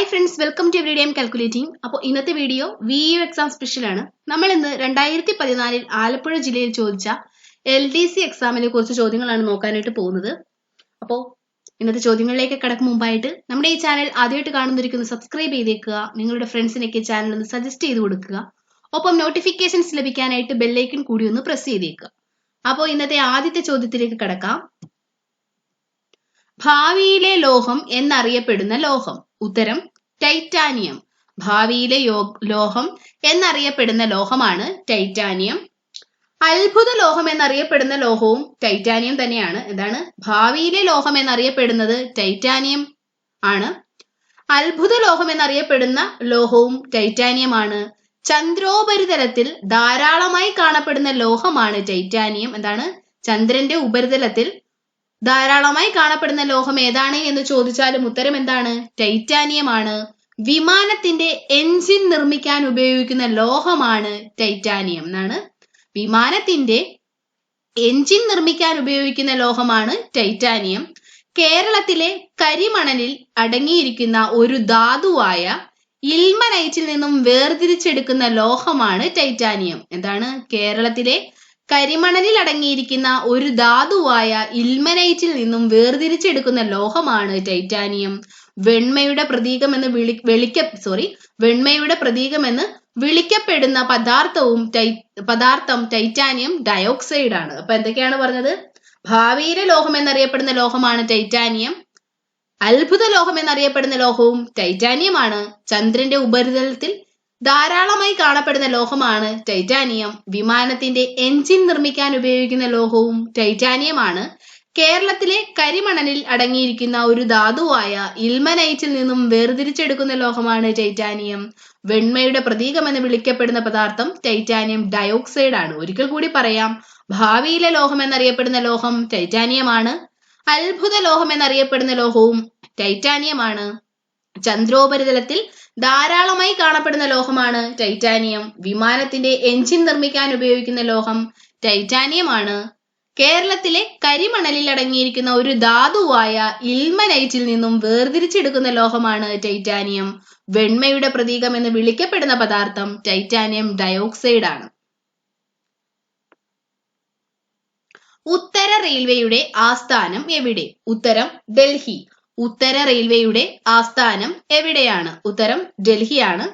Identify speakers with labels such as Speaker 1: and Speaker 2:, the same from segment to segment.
Speaker 1: Hi friends welcome to every day calculating അപ്പോൾ ഇന്നത്തെ video V U exam special ആണ്. നമ്മൾ ഇന്ന് രണ്ടായിരത്തി പതിനാലിൽ ആലപ്പുഴ ജില്ലയിൽ ചോദിച്ച എൽ ഡി സി എക്സാമിനെ കുറിച്ച് ചോദ്യങ്ങളാണ് നോക്കാനായിട്ട് പോകുന്നത്. അപ്പോൾ ഇന്നത്തെ ചോദ്യങ്ങളിലേക്ക് കടക്കും മുമ്പായിട്ട് നമ്മുടെ ഈ ചാനൽ ആദ്യമായിട്ട് കാണുന്നിരിക്കുന്നത് സബ്സ്ക്രൈബ് ചെയ്തേക്കുക. നിങ്ങളുടെ ഫ്രണ്ട്സിനൊക്കെ ചാനൽ ഒന്ന് സജസ്റ്റ് ചെയ്ത് കൊടുക്കുക. ഒപ്പം നോട്ടിഫിക്കേഷൻസ് ലഭിക്കാനായിട്ട് ബെല്ലൈക്കൺ കൂടി ഒന്ന് പ്രസ് ചെയ്തേക്കുക. അപ്പോൾ ഇന്നത്തെ ആദ്യത്തെ ചോദ്യത്തിലേക്ക് കടക്കാം. ഭാവിയിലെ ലോഹം എന്നറിയപ്പെടുന്ന ലോഹം. ഉത്തരം ടൈറ്റാനിയം ഭാവിയിലെ ലോഹം എന്നറിയപ്പെടുന്ന ലോഹമാണ് ടൈറ്റാനിയം അത്ഭുത ലോഹം എന്നറിയപ്പെടുന്ന ലോഹവും ടൈറ്റാനിയം തന്നെയാണ്. എന്താണ്? ഭാവിയിലെ ലോഹം എന്നറിയപ്പെടുന്നത് ടൈറ്റാനിയം ആണ്. അത്ഭുത ലോഹം എന്നറിയപ്പെടുന്ന ലോഹവും ടൈറ്റാനിയമാണ് ചന്ദ്രോപരിതലത്തിൽ ധാരാളമായി കാണപ്പെടുന്ന ലോഹമാണ് ടൈറ്റാനിയം എന്താണ്? ചന്ദ്രന്റെ ഉപരിതലത്തിൽ ധാരാളമായി കാണപ്പെടുന്ന ലോഹം ഏതാണ് എന്ന് ചോദിച്ചാലും ഉത്തരം എന്താണ്? ടൈറ്റാനിയം ആണ്. വിമാനത്തിന്റെ എൻജിൻ നിർമ്മിക്കാൻ ഉപയോഗിക്കുന്ന ലോഹമാണ് ടൈറ്റാനിയം എന്നാണ്. വിമാനത്തിന്റെ എൻജിൻ നിർമ്മിക്കാൻ ഉപയോഗിക്കുന്ന ലോഹമാണ് ടൈറ്റാനിയം കേരളത്തിലെ കരിമണലിൽ അടങ്ങിയിരിക്കുന്ന ഒരു ധാതുവായ ഇൽമനൈറ്റിൽ നിന്നും വേർതിരിച്ചെടുക്കുന്ന ലോഹമാണ് ടൈറ്റാനിയം എന്താണ്? കേരളത്തിലെ കരിമണലിൽ അടങ്ങിയിരിക്കുന്ന ഒരു ധാതുവായ ഇൽമനൈറ്റിൽ നിന്നും വേർതിരിച്ചെടുക്കുന്ന ലോഹമാണ് ടൈറ്റാനിയം. വെണ്മയുടെ പ്രതീകമെന്ന് വിളി വെളിക്ക സോറി വെണ്മയുടെ പ്രതീകമെന്ന് വിളിക്കപ്പെടുന്ന പദാർത്ഥവും ടൈ പദാർത്ഥം ടൈറ്റാനിയം ഡയോക്സൈഡ് ആണ് അപ്പൊ എന്തൊക്കെയാണ് പറഞ്ഞത്? ഭാവിയിലെ ലോഹം എന്നറിയപ്പെടുന്ന ലോഹമാണ് ടൈറ്റാനിയം. അത്ഭുത ലോഹം എന്നറിയപ്പെടുന്ന ലോഹവും ടൈറ്റാനിയമാണ്. ചന്ദ്രന്റെ ഉപരിതലത്തിൽ ധാരാളമായി കാണപ്പെടുന്ന ലോഹമാണ് ടൈറ്റാനിയം. വിമാനത്തിന്റെ എഞ്ചിൻ നിർമ്മിക്കാൻ ഉപയോഗിക്കുന്ന ലോഹവും ടൈറ്റാനിയമാണ്. കേരളത്തിലെ കരിമണലിൽ അടങ്ങിയിരിക്കുന്ന ഒരു ധാതുവായ ഇൽമനൈറ്റിൽ നിന്നും വേർതിരിച്ചെടുക്കുന്ന ലോഹമാണ് ടൈറ്റാനിയം. വെണ്മയുടെ പ്രതീകമെന്ന് വിളിക്കപ്പെടുന്ന പദാർത്ഥം ടൈറ്റാനിയം ഡയോക്സൈഡ് ആണ് ഒരിക്കൽ കൂടി പറയാം. ഭാവിയിലെ ലോഹം എന്നറിയപ്പെടുന്ന ലോഹം ടൈറ്റാനിയമാണ്. അത്ഭുത ലോഹം എന്നറിയപ്പെടുന്ന ലോഹവും ടൈറ്റാനിയമാണ്. ചന്ദ്രോപരിതലത്തിൽ ധാരാളമായി കാണപ്പെടുന്ന ലോഹമാണ് ടൈറ്റാനിയം. വിമാനത്തിന്റെ എഞ്ചിൻ നിർമ്മിക്കാൻ ഉപയോഗിക്കുന്ന ലോഹം ടൈറ്റാനിയമാണ്. കേരളത്തിലെ കരിമണലിൽ അടങ്ങിയിരിക്കുന്ന ഒരു ധാതുവായ ഇൽമനൈറ്റിൽ നിന്നും വേർതിരിച്ചെടുക്കുന്ന ലോഹമാണ് ടൈറ്റാനിയം. വെണ്മയുടെ പ്രതീകം എന്ന് വിളിക്കപ്പെടുന്ന പദാർത്ഥം ടൈറ്റാനിയം ഡയോക്സൈഡ് ആണ് ഉത്തര റെയിൽവേയുടെ ആസ്ഥാനം എവിടെ? ഉത്തരം ഡൽഹി. ഉത്തര റെയിൽവേയുടെ ആസ്ഥാനം എവിടെയാണ്? ഉത്തരം ഡൽഹിയാണ്.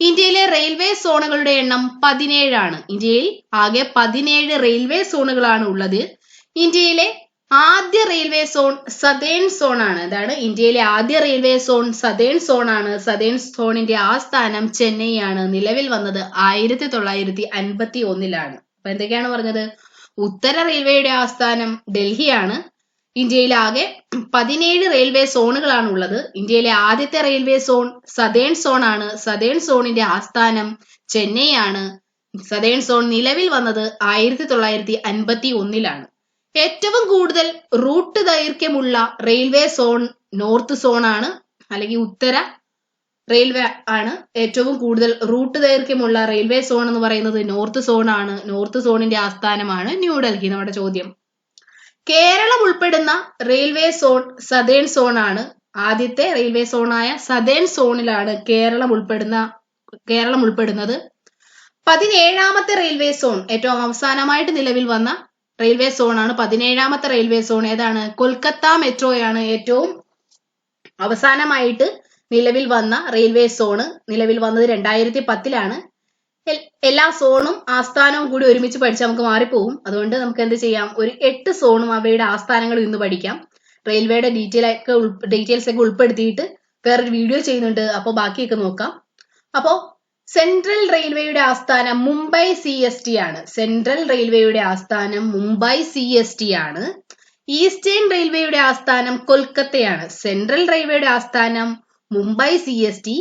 Speaker 1: ഇന്ത്യയിലെ റെയിൽവേ സോണുകളുടെ എണ്ണം പതിനേഴാണ്. ഇന്ത്യയിൽ ആകെ പതിനേഴ് റെയിൽവേ സോണുകളാണ് ഉള്ളത്. ഇന്ത്യയിലെ ആദ്യ റെയിൽവേ സോൺ സതേൺ സോൺ ആണ് അതാണ് ഇന്ത്യയിലെ ആദ്യ റെയിൽവേ സോൺ സതേൺ സോൺ ആണ് സതേൺ സോണിന്റെ ആസ്ഥാനം ചെന്നൈ ആണ് നിലവിൽ വന്നത് ആയിരത്തി തൊള്ളായിരത്തി അൻപത്തി ഒന്നിലാണ് അപ്പൊ എന്തൊക്കെയാണ് പറഞ്ഞത്? ഉത്തര റെയിൽവേയുടെ ആസ്ഥാനം ഡൽഹിയാണ്. ഇന്ത്യയിൽ ആകെ പതിനേഴ് റെയിൽവേ സോണുകളാണ് ഉള്ളത് ഇന്ത്യയിലെ ആദ്യത്തെ റെയിൽവേ സോൺ സതേൺ സോൺ ആണ്. സതേൺ സോണിന്റെ ആസ്ഥാനം ചെന്നൈ ആണ് സതേൺ സോൺ നിലവിൽ വന്നത് ആയിരത്തി തൊള്ളായിരത്തി അൻപത്തി ഒന്നിലാണ് ഏറ്റവും കൂടുതൽ റൂട്ട് ദൈർഘ്യമുള്ള റെയിൽവേ സോൺ നോർത്ത് സോൺ ആണ് അല്ലെങ്കിൽ ഉത്തര റെയിൽവേ ആണ്. ഏറ്റവും കൂടുതൽ റൂട്ട് ദൈർഘ്യമുള്ള റെയിൽവേ സോൺ എന്ന് പറയുന്നത് നോർത്ത് സോൺ ആണ്. നോർത്ത് സോണിന്റെ ആസ്ഥാനമാണ് ന്യൂഡൽഹി നമ്മുടെ ചോദ്യം. കേരളം ഉൾപ്പെടുന്ന റെയിൽവേ സോൺ സതേൺ സോൺ ആണ്. ആദ്യത്തെ റെയിൽവേ സോണായ സതേൺ സോണിലാണ് കേരളം ഉൾപ്പെടുന്ന കേരളം ഉൾപ്പെടുന്നത്. പതിനേഴാമത്തെ റെയിൽവേ സോൺ ഏറ്റവും അവസാനമായിട്ട് നിലവിൽ വന്ന റെയിൽവേ സോണാണ് പതിനേഴാമത്തെ റെയിൽവേ സോൺ ഏതാണ്? കൊൽക്കത്ത മെട്രോയാണ് ഏറ്റവും അവസാനമായിട്ട് നിലവിൽ വന്ന റെയിൽവേ സോണ് നിലവിൽ വന്നത് രണ്ടായിരത്തി പത്തിലാണ്. എല്ലാ സോണും ആസ്ഥാനവും കൂടി ഒരുമിച്ച് പഠിച്ചാൽ നമുക്ക് മാറിപ്പോകും അതുകൊണ്ട് നമുക്ക് എന്ത് ചെയ്യാം? ഒരു എട്ട് സോണും അവയുടെ ആസ്ഥാനങ്ങളും ഇന്ന് പഠിക്കാം. റെയിൽവേയുടെ ഡീറ്റെയിൽ ഒക്കെ ഡീറ്റെയിൽസ് ഒക്കെ ഉൾപ്പെടുത്തിയിട്ട് വേറൊരു വീഡിയോ ചെയ്യുന്നുണ്ട്. അപ്പോൾ ബാക്കിയൊക്കെ നോക്കാം. അപ്പോൾ സെൻട്രൽ റെയിൽവേയുടെ ആസ്ഥാനം മുംബൈ സി എസ് ടി ആണ്. സെൻട്രൽ റെയിൽവേയുടെ ആസ്ഥാനം മുംബൈ സി എസ് ടി ആണ്. ഈസ്റ്റേൺ റെയിൽവേയുടെ ആസ്ഥാനം കൊൽക്കത്തയാണ്. സെൻട്രൽ റെയിൽവേയുടെ ആസ്ഥാനം Mumbai C S T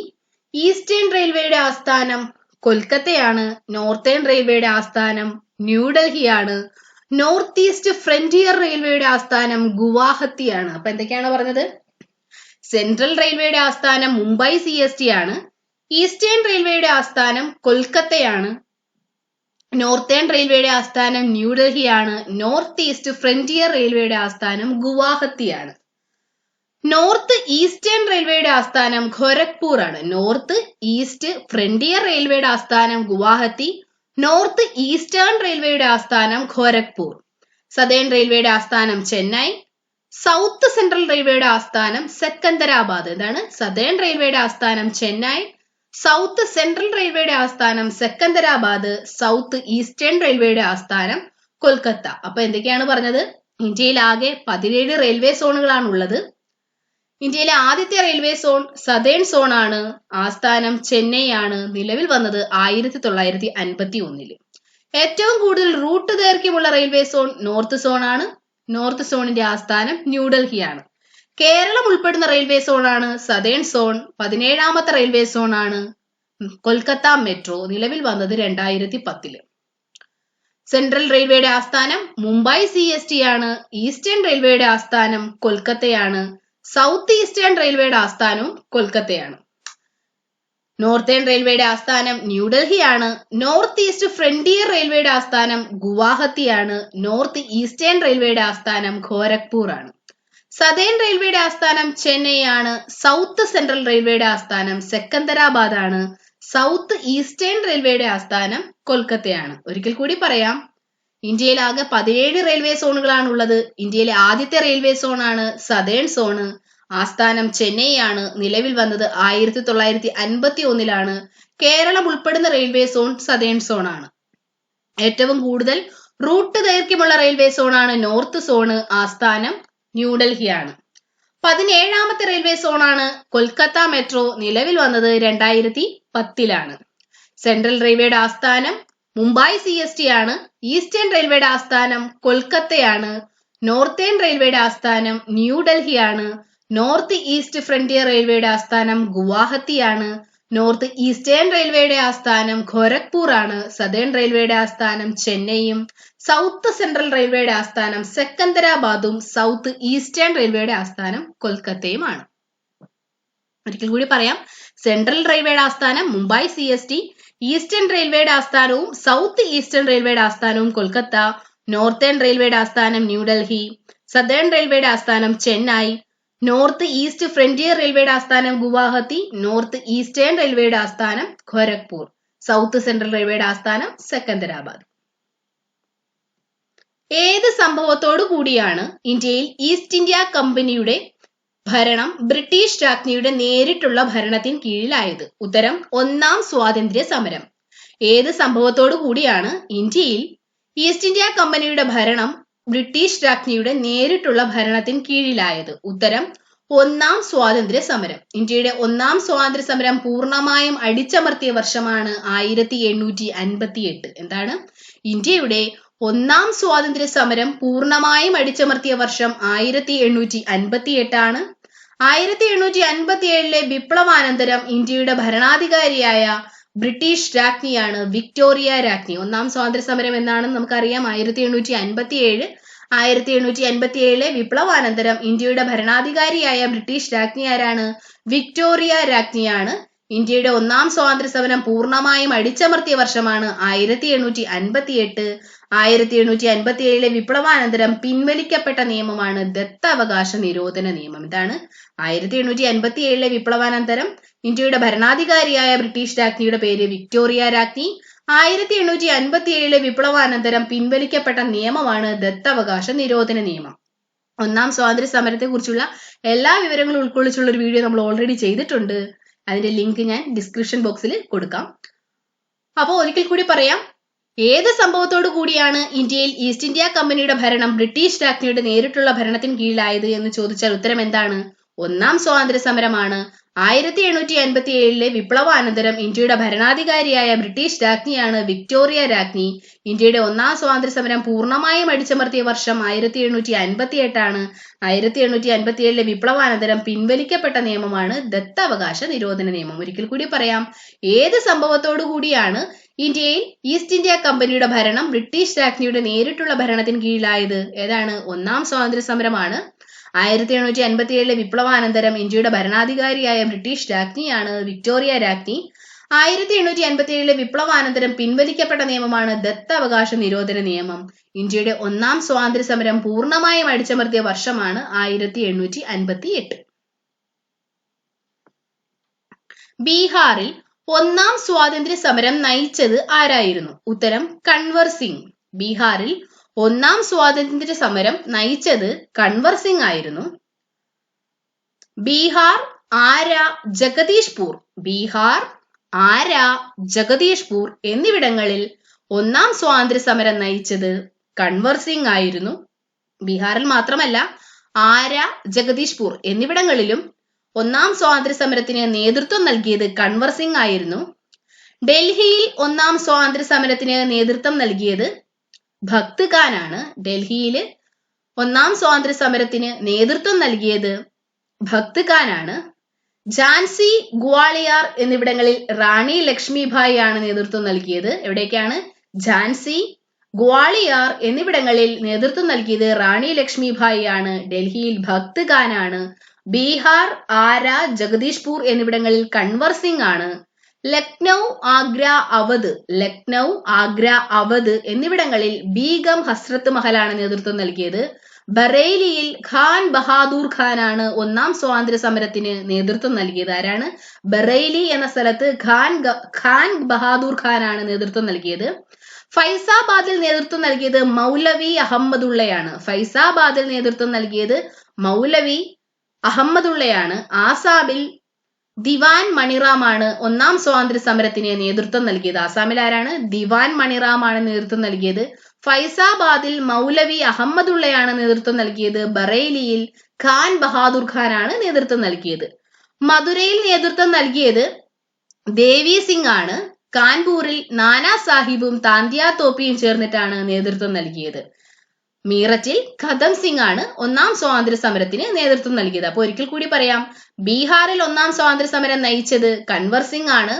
Speaker 1: eastern റെയിൽവേയുടെ ആസ്ഥാനം കൊൽക്കത്തയാണ് നോർത്തേൺ റെയിൽവേയുടെ ആസ്ഥാനം ന്യൂഡൽഹിയാണ് നോർത്ത് ഈസ്റ്റ് ഫ്രണ്ടിയർ റെയിൽവേയുടെ ആസ്ഥാനം ഗുവാഹത്തിയാണ്. അപ്പൊ എന്തൊക്കെയാണ് പറഞ്ഞത്? സെൻട്രൽ റെയിൽവേയുടെ ആസ്ഥാനം മുംബൈ സി എസ് ടി ആണ്. ഈസ്റ്റേൺ റെയിൽവേയുടെ ആസ്ഥാനം കൊൽക്കത്തയാണ്. നോർത്തേൺ റെയിൽവേയുടെ ആസ്ഥാനം ന്യൂഡൽഹിയാണ് നോർത്ത് ഈസ്റ്റ് ഫ്രണ്ടിയർ റെയിൽവേയുടെ ആസ്ഥാനം ഗുവാഹത്തിയാണ്. നോർത്ത് ഈസ്റ്റേൺ റെയിൽവേയുടെ ആസ്ഥാനം ഖൊരക്പൂർ ആണ് നോർത്ത് ഈസ്റ്റ് ഫ്രണ്ടിയർ റെയിൽവേയുടെ ആസ്ഥാനം ഗുവാഹത്തി നോർത്ത് ഈസ്റ്റേൺ റെയിൽവേയുടെ ആസ്ഥാനം ഖോരഗ്പൂർ. സദേൺ റെയിൽവേയുടെ ആസ്ഥാനം ചെന്നൈ സൗത്ത് സെൻട്രൽ റെയിൽവേയുടെ ആസ്ഥാനം സെക്കന്ദരാബാദ്. എന്താണ് സദേൺ റെയിൽവേയുടെ ആസ്ഥാനം ചെന്നൈ സൗത്ത് സെൻട്രൽ റെയിൽവേയുടെ ആസ്ഥാനം സെക്കന്ദരാബാദ് സൗത്ത് ഈസ്റ്റേൺ റെയിൽവേയുടെ ആസ്ഥാനം കൊൽക്കത്ത. അപ്പൊ എന്തൊക്കെയാണ് പറഞ്ഞത്? ഇന്ത്യയിൽ ആകെ പതിനേഴ് റെയിൽവേ സോണുകളാണ് ഉള്ളത് ഇന്ത്യയിലെ ആദ്യത്തെ റെയിൽവേ സോൺ സതേൺ സോൺ ആണ്. ആസ്ഥാനം ചെന്നൈ ആണ് നിലവിൽ വന്നത് ആയിരത്തി തൊള്ളായിരത്തി അൻപത്തി ഒന്നിൽ ഏറ്റവും കൂടുതൽ റൂട്ട് ദൈർഘ്യമുള്ള റെയിൽവേ സോൺ നോർത്ത് സോൺ ആണ്. നോർത്ത് സോണിന്റെ ആസ്ഥാനം ന്യൂഡൽഹി ആണ് കേരളം ഉൾപ്പെടുന്ന റെയിൽവേ സോൺ ആണ് സതേൺ സോൺ പതിനേഴാമത്തെ റെയിൽവേ സോൺ ആണ് കൊൽക്കത്ത മെട്രോ നിലവിൽ വന്നത് രണ്ടായിരത്തി പത്തിൽ സെൻട്രൽ റെയിൽവേയുടെ ആസ്ഥാനം മുംബൈ സി എസ് ടി ആണ്. ഈസ്റ്റേൺ റെയിൽവേയുടെ ആസ്ഥാനം കൊൽക്കത്തയാണ്. സൗത്ത് ഈസ്റ്റേൺ റെയിൽവേയുടെ ആസ്ഥാനവും കൊൽക്കത്തയാണ്. നോർത്തേൺ റെയിൽവേയുടെ ആസ്ഥാനം ന്യൂഡൽഹിയാണ് നോർത്ത് ഈസ്റ്റ് ഫ്രണ്ടിയർ റെയിൽവേയുടെ ആസ്ഥാനം ഗുവാഹത്തിയാണ്. നോർത്ത് ഈസ്റ്റേൺ റെയിൽവേയുടെ ആസ്ഥാനം ഖോരഗ്പൂർ ആണ് സതേൺ റെയിൽവേയുടെ ആസ്ഥാനം ചെന്നൈ ആണ് സൗത്ത് സെൻട്രൽ റെയിൽവേയുടെ ആസ്ഥാനം സെക്കന്ദരാബാദ് ആണ് സൗത്ത് ഈസ്റ്റേൺ റെയിൽവേയുടെ ആസ്ഥാനം കൊൽക്കത്തയാണ്. ഒരിക്കൽ കൂടി പറയാം. ഇന്ത്യയിൽ ആകെ പതിനേഴ് റെയിൽവേ സോണുകളാണ് ഉള്ളത് ഇന്ത്യയിലെ ആദ്യത്തെ റെയിൽവേ സോണാണ് സതേൺ സോണ് ആസ്ഥാനം ചെന്നൈയാണ്. നിലവിൽ വന്നത് ആയിരത്തി തൊള്ളായിരത്തി അൻപത്തി ഒന്നിലാണ് കേരളം ഉൾപ്പെടുന്ന റെയിൽവേ സോൺ സതേൺ സോൺ ആണ്. ഏറ്റവും കൂടുതൽ റൂട്ട് ദൈർഘ്യമുള്ള റെയിൽവേ സോണാണ് നോർത്ത് സോണ് ആസ്ഥാനം ന്യൂഡൽഹിയാണ് പതിനേഴാമത്തെ റെയിൽവേ സോണാണ് കൊൽക്കത്ത മെട്രോ നിലവിൽ വന്നത് രണ്ടായിരത്തി പത്തിലാണ് സെൻട്രൽ റെയിൽവേയുടെ ആസ്ഥാനം മുംബൈ സി എസ് ടി ആണ് ഈസ്റ്റേൺ റെയിൽവേയുടെ ആസ്ഥാനം കൊൽക്കത്തയാണ് നോർത്തേൺ റെയിൽവേയുടെ ആസ്ഥാനം ന്യൂഡൽഹിയാണ് നോർത്ത് ഈസ്റ്റ് ഫ്രണ്ടിയർ റെയിൽവേയുടെ ആസ്ഥാനം ഗുവാഹത്തിയാണ് നോർത്ത് ഈസ്റ്റേൺ റെയിൽവേയുടെ ആസ്ഥാനം ഖോരഗ്പൂർ ആണ് സദേൺ റെയിൽവേയുടെ ആസ്ഥാനം ചെന്നൈയും സൗത്ത് സെൻട്രൽ റെയിൽവേയുടെ ആസ്ഥാനം സെക്കന്ദരാബാദും സൗത്ത് ഈസ്റ്റേൺ റെയിൽവേയുടെ ആസ്ഥാനം കൊൽക്കത്തയുമാണ്. ഒരിക്കൽ കൂടി പറയാം സെൻട്രൽ റെയിൽവേയുടെ ആസ്ഥാനം Mumbai C S T eastern റെയിൽവേയുടെ ആസ്ഥാനവും സൗത്ത് ഈസ്റ്റേൺ റെയിൽവേയുടെ ആസ്ഥാനവും കൊൽക്കത്ത നോർത്തേൺ റെയിൽവേയുടെ ആസ്ഥാനം ന്യൂഡൽഹി സദേൺ റെയിൽവേയുടെ ആസ്ഥാനം ചെന്നൈ നോർത്ത് ഈസ്റ്റ് ഫ്രണ്ടിയർ റെയിൽവേയുടെ ആസ്ഥാനം ഗുവാഹത്തി നോർത്ത് ഈസ്റ്റേൺ റെയിൽവേയുടെ ആസ്ഥാനം ഖൊരഗ്പൂർ സൗത്ത് സെൻട്രൽ റെയിൽവേയുടെ ആസ്ഥാനം സെക്കന്ദരാബാദ്. ഏത് സംഭവത്തോടു കൂടിയാണ് ഇന്ത്യയിൽ ഈസ്റ്റ് ഇന്ത്യ കമ്പനിയുടെ ഭരണം ബ്രിട്ടീഷ് രാജ്ഞിയുടെ നേരിട്ടുള്ള ഭരണത്തിന് കീഴിലായത്. ഉത്തരം ഒന്നാം സ്വാതന്ത്ര്യ സമരം. ഏത് സംഭവത്തോടു കൂടിയാണ് ഇന്ത്യയിൽ ഈസ്റ്റ് ഇന്ത്യ കമ്പനിയുടെ ഭരണം ബ്രിട്ടീഷ് രാജ്ഞിയുടെ നേരിട്ടുള്ള ഭരണത്തിന് കീഴിലായത്? ഉത്തരം ഒന്നാം സ്വാതന്ത്ര്യ സമരം. ഇന്ത്യയുടെ ഒന്നാം സ്വാതന്ത്ര്യ സമരം പൂർണമായും അടിച്ചമർത്തിയ വർഷമാണ് ആയിരത്തി എണ്ണൂറ്റി അൻപത്തി എട്ട് എന്താണ്? ഇന്ത്യയുടെ ഒന്നാം സ്വാതന്ത്ര്യ സമരം പൂർണമായും അടിച്ചമർത്തിയ വർഷം ആയിരത്തി എണ്ണൂറ്റി അൻപത്തി എട്ടാണ് ആയിരത്തി എണ്ണൂറ്റി അൻപത്തി ഏഴിലെ വിപ്ലവാനന്തരം ഇന്ത്യയുടെ ഭരണാധികാരിയായ ബ്രിട്ടീഷ് രാജ്ഞിയാണ് വിക്ടോറിയ രാജ്ഞി. ഒന്നാം സ്വാതന്ത്ര്യ സമരം എന്നാണെന്ന് നമുക്കറിയാം. ആയിരത്തി എണ്ണൂറ്റി അൻപത്തി ഏഴ് ആയിരത്തി എണ്ണൂറ്റി അൻപത്തി ഏഴിലെ വിപ്ലവാനന്തരം ഇന്ത്യയുടെ ഭരണാധികാരിയായ ബ്രിട്ടീഷ് രാജ്ഞി ആരാണ് വിക്ടോറിയ രാജ്ഞിയാണ്. ഇന്ത്യയുടെ ഒന്നാം സ്വാതന്ത്ര്യ സമരം പൂർണമായും അടിച്ചമർത്തിയ വർഷമാണ് ആയിരത്തി എണ്ണൂറ്റി അൻപത്തി എട്ട് ആയിരത്തി എണ്ണൂറ്റി അൻപത്തി ഏഴിലെ വിപ്ലവാനന്തരം പിൻവലിക്കപ്പെട്ട നിയമമാണ് ദത്തവകാശ നിരോധന നിയമം. ഇതാണ് ആയിരത്തി എണ്ണൂറ്റി അൻപത്തി ഏഴിലെ വിപ്ലവാനന്തരം. ഇന്ത്യയുടെ ഭരണാധികാരിയായ ബ്രിട്ടീഷ് രാജ്ഞിയുടെ പേര് വിക്ടോറിയ രാജ്ഞി. ആയിരത്തി എണ്ണൂറ്റി അൻപത്തി ഏഴിലെ വിപ്ലവാനന്തരം പിൻവലിക്കപ്പെട്ട നിയമമാണ് ദത്തവകാശ നിരോധന നിയമം. ഒന്നാം സ്വാതന്ത്ര്യ സമരത്തെ കുറിച്ചുള്ള എല്ലാ വിവരങ്ങളും ഉൾക്കൊള്ളിച്ചുള്ള ഒരു വീഡിയോ നമ്മൾ ഓൾറെഡി ചെയ്തിട്ടുണ്ട്. അതിന്റെ ലിങ്ക് ഞാൻ ഡിസ്ക്രിപ്ഷൻ ബോക്സിൽ കൊടുക്കാം. അപ്പോൾ ഒരിക്കൽ കൂടി പറയാം ഏത് സംഭവത്തോടു കൂടിയാണ് ഇന്ത്യയിൽ ഈസ്റ്റ് ഇന്ത്യ കമ്പനിയുടെ ഭരണം ബ്രിട്ടീഷ് രാജ്ഞിയുടെ നേരിട്ടുള്ള ഭരണത്തിന് കീഴിലായത് എന്ന് ചോദിച്ചാൽ ഉത്തരം എന്താണ്? ഒന്നാം സ്വാതന്ത്ര്യ സമരമാണ് ആയിരത്തി എണ്ണൂറ്റി അൻപത്തി ഏഴിലെ വിപ്ലവാനന്തരം ഇന്ത്യയുടെ ഭരണാധികാരിയായ ബ്രിട്ടീഷ് രാജ്ഞിയാണ് വിക്ടോറിയ രാജ്ഞി. ഇന്ത്യയുടെ ഒന്നാം സ്വാതന്ത്ര്യ സമരം പൂർണമായും അടിച്ചമർത്തിയ വർഷം ആയിരത്തി എണ്ണൂറ്റി അൻപത്തി എട്ടാണ് ആയിരത്തി എണ്ണൂറ്റി അൻപത്തി ഏഴിലെ വിപ്ലവാനന്തരം പിൻവലിക്കപ്പെട്ട നിയമമാണ് ദത്തവകാശ നിരോധന നിയമം. ഒരിക്കൽ കൂടി പറയാം ഏത് സംഭവത്തോടു കൂടിയാണ് ഇന്ത്യയിൽ ഈസ്റ്റ് ഇന്ത്യ കമ്പനിയുടെ ഭരണം ബ്രിട്ടീഷ് രാജ്ഞിയുടെ നേരിട്ടുള്ള ഭരണത്തിന് കീഴിലായത്? ഏതാണ്? ഒന്നാം സ്വാതന്ത്ര്യ സമരമാണ് ആയിരത്തി എണ്ണൂറ്റി അൻപത്തി ഏഴിലെ വിപ്ലവാനന്തരം ഇന്ത്യയുടെ ഭരണാധികാരിയായ ബ്രിട്ടീഷ് രാജ്ഞിയാണ് വിക്ടോറിയ രാജ്ഞി. ആയിരത്തി എണ്ണൂറ്റി അൻപത്തി ഏഴിലെ വിപ്ലവാനന്തരം പിൻവലിക്കപ്പെട്ട നിയമമാണ് ദത്തവകാശ നിരോധന നിയമം. ഇന്ത്യയുടെ ഒന്നാം സ്വാതന്ത്ര്യ സമരം പൂർണമായും അടിച്ചമർത്തിയ വർഷമാണ് ആയിരത്തി എണ്ണൂറ്റി അൻപത്തി എട്ട് ബീഹാറിൽ ഒന്നാം സ്വാതന്ത്ര്യ സമരം നയിച്ചത് ആരായിരുന്നു? ഉത്തരം കൺവർ സിംഗ്. ബീഹാറിൽ ഒന്നാം സ്വാതന്ത്ര്യ സമരം നയിച്ചത് കൺവർ സിംഗ് ആയിരുന്നു. ബീഹാർ ആര ജഗദീഷ്പൂർ ബീഹാർ ആര ജഗദീഷ്പൂർ എന്നിവിടങ്ങളിൽ ഒന്നാം സ്വാതന്ത്ര്യ സമരം നയിച്ചത് കൺവർ സിംഗ് ആയിരുന്നു. ബീഹാറിൽ മാത്രമല്ല ആര ജഗദീഷ്പൂർ എന്നിവിടങ്ങളിലും ഒന്നാം സ്വാതന്ത്ര്യ സമരത്തിന് നേതൃത്വം നൽകിയത് കൺവർ സിംഗ് ആയിരുന്നു. ഡൽഹിയിൽ ഒന്നാം സ്വാതന്ത്ര്യ സമരത്തിന് നേതൃത്വം നൽകിയത് ഭക്ത് ഖാനാണ് ഡൽഹിയിൽ ഒന്നാം സ്വാതന്ത്ര്യ സമരത്തിന് നേതൃത്വം നൽകിയത് ഭക്ത് ഖാനാണ് ഝാൻസി ഗ്വാളിയാർ എന്നിവിടങ്ങളിൽ റാണി ലക്ഷ്മിഭായി ആണ് നേതൃത്വം നൽകിയത്. എവിടേക്കാണ്? ഝാൻസി ഗ്വാളിയാർ എന്നിവിടങ്ങളിൽ നേതൃത്വം നൽകിയത് റാണി ലക്ഷ്മിഭായി ആണ് ഡൽഹിയിൽ ഭക്ത് ഖാനാണ് ബീഹാർ ആര ജഗദീഷ്പൂർ എന്നിവിടങ്ങളിൽ കൺവർ സിംഗ് ആണ്. ലക്നൗ ആഗ്ര അവധ്. ലക്നൗ ആഗ്ര അവധ് എന്നിവിടങ്ങളിൽ ബീഗം ഹസ്രത്ത് മഹലാണ് നേതൃത്വം നൽകിയത്. ബറേലിയിൽ ഖാൻ ബഹാദൂർ ഖാനാണ് ഒന്നാം സ്വാതന്ത്ര്യ സമരത്തിന് നേതൃത്വം നൽകിയത്. ആരാണ്? ബറേലി എന്ന സ്ഥലത്ത് ഖാൻ ഖാൻ ബഹാദൂർ ഖാനാണ് നേതൃത്വം നൽകിയത്. ഫൈസാബാദിൽ നേതൃത്വം നൽകിയത് മൗലവി അഹമ്മദുള്ളയാണ്. ഫൈസാബാദിൽ നേതൃത്വം നൽകിയത് മൗലവി അഹമ്മദുള്ളയാണ്. ആസാമിൽ ദിവാൻ മണിറാമാണ് ഒന്നാം സ്വാതന്ത്ര്യ സമരത്തിന് നേതൃത്വം നൽകിയത്. ആസാമിൽ ആരാണ്? ദിവാൻ മണിറാമാണ് നേതൃത്വം നൽകിയത്. ഫൈസാബാദിൽ മൗലവി അഹമ്മദുള്ളയാണ് നേതൃത്വം നൽകിയത്. ബറേലിയിൽ ഖാൻ ബഹാദൂർ ഖാനാണ് നേതൃത്വം നൽകിയത്. മധുരയിൽ നേതൃത്വം നൽകിയത് ദേവി സിംഗ് ആണ്. കാൺപൂരിൽ നാനാ സാഹിബും താന്തിയ തോപ്പിയും ചേർന്നിട്ടാണ് നേതൃത്വം നൽകിയത്. മീററ്റിൽ ഖദം സിംഗ് ആണ് ഒന്നാം സ്വാതന്ത്ര്യ സമരത്തിന് നേതൃത്വം നൽകിയത്. അപ്പൊ ഒരിക്കൽ കൂടി പറയാം. ബീഹാറിൽ ഒന്നാം സ്വാതന്ത്ര്യ സമരം നയിച്ചത് കൺവർ സിംഗ് ആണ്